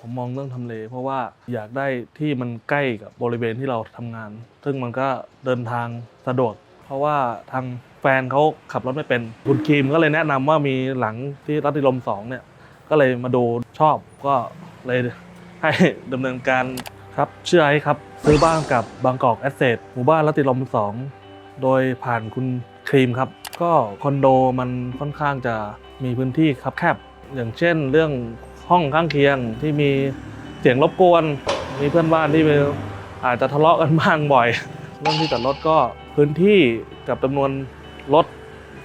ผมมองเรื่องทำเล เพราะว่าอยากได้ที่มันใกล้กับบริเวณที่เราทำงาน ซึ่งมันก็เดินทางสะดวก เพราะว่าทางแฟนเขาขับรถไม่เป็นคุณครีมก็เลยแนะนำว่ามีหลังที่รัติลมสองเนี่ยก็เลยมาดูชอบก็เลยให้ดำเนินการครับเชื่อให้ครับ ซื้อบ้านกับบางกอกแอสเซทหมู่บ้านรัติลมสองโดยผ่านคุณครีมครับ ก็คอนโดมันค่อนข้างจะมีพื้นที่ครับแคบ อย่างเช่นเรื่อง ห้องข้างเคียงที่มีเสียงรบกวน มีเพื่อนบ้านที่อาจจะทะเลาะกันบ้างบ่อย เรื่องที่จอดรถก็พื้นที่กับจำนวนรถ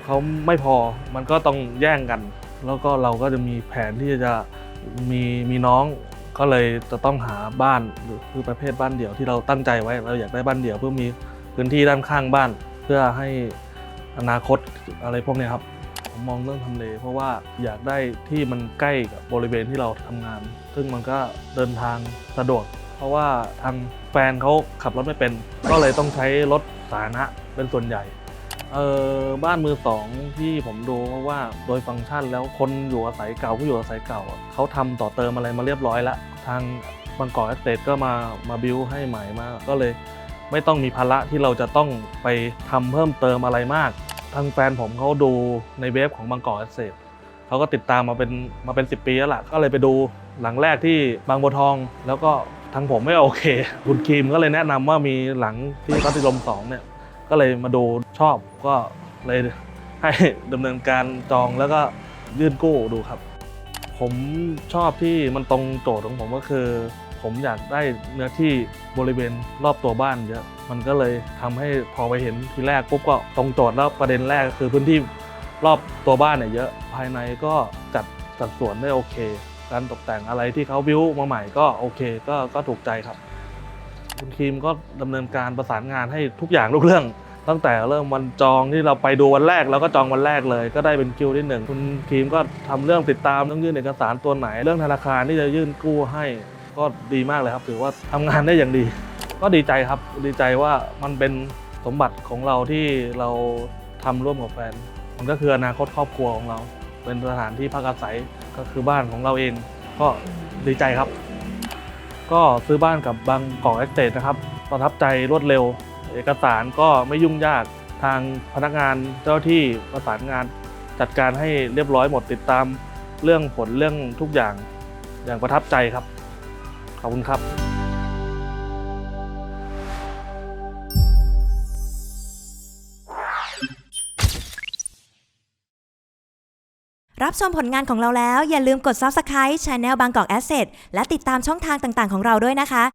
เขาไม่พอ มันก็ต้องแย่งกัน แล้วก็เราก็จะมีแผนที่จะมีมีน้องก็เลยจะต้องหาบ้านหรือคือประเภทบ้านเดี่ยวที่เราตั้งใจไว้ เราอยากได้บ้านเดี่ยวเพื่อมีพื้นที่ด้านข้างบ้าน เพื่อให้อนาคตอะไรพวกนี้ครับ ผมมองเรื่องทำเล เพราะว่าอยากได้ที่มันใกล้กับบริเวณที่เราทำงาน ซึ่งมันก็เดินทางสะดวก เพราะว่าทางแฟนเขาขับรถไม่เป็น ก็เลยต้องใช้รถสาธารณะเป็นส่วนใหญ่เออบ้านมือสองที่ผมดูเพราะว่าโดยฟังก์ชันแล้วคนอยู่อาศัยเก่าผู้อยู่อาศัยเก่าเขาทำต่อเติมอะไรมาเรียบร้อยแล้วทางบางกอกแอสเตทก็มามาบิวให้ใหม่มาก็เลย ไม่ต้องมีภาระที่เราจะต้องไปทำเพิ่มเติมอะไรมาก ทางแฟนผมเขาดูในเว็บของบางกอกแอสเซทเขาก็ติดตามมาเป็นมาเป็น 10 ปีแล้วล่ะก็เลยไปดูหลังแรกที่บางบัวทอง แล้วก็ทางผมไม่โอเค คุณครีมก็เลยแนะนำว่ามีหลังที่รัติลมสองเนี่ยก็เลยมาดูชอบก็เลยให้ดำเนินการจองแล้วก็ยื่นกู้ดูครับ ผมชอบที่มันตรงโจทย์ของผมก็คือ ผมอยากได้เนื้อที่บริเวณรอบตัวบ้านเยอะมันก็เลยทำให้พอไปเห็นทีแรกปุ๊บก็ตรงโจทย์แล้วประเด็นแรกก็คือพื้นที่รอบตัวบ้านเนี่ยเยอะภายในก็จัดสัดส่วนได้โอเค การตกแต่งอะไรที่เขาบิวมาใหม่ก็โอเคก็ก็ถูกใจครับ คุณครีมก็ดำเนินการประสานงานให้ทุกอย่างทุกเรื่อง ตั้งแต่เริ่มวันจองที่เราไปดูวันแรกเราก็จองวันแรกเลย ก็ได้เป็นคิวที่หนึ่งคุณครีมก็ทำเรื่องติดตามต้องยื่นเอกสารตัวไหน เรื่องธนาคารที่จะยื่นกู้ให้ ก็ดีมากเลยครับ ถือว่าทำงานได้อย่างดี ก็ดีใจครับดีใจว่ามันเป็นสมบัติของเราที่เราทำร่วมกับแฟน มันก็คืออนาคตครอบครัวของเรา เป็นสถานที่พักอาศัยก็คือบ้านของเราเองก็ดีใจครับ ก็ซื้อบ้านกับบางกอกแอสเตนะครับประทับใจรวดเร็ว เอกสารก็ไม่ยุ่งยากทางพนักงานเจ้าที่ประสานงานจัดการให้เรียบร้อยหมดติดตามเรื่องผลเรื่องทุกอย่างอย่างประทับใจครับ ขอบคุณครับรับชมผลงานของเราแล้วอย่าลืมกด Subscribe Channel บางกอก Asset และติดตามช่องทางต่างๆ ของเราด้วยนะคะ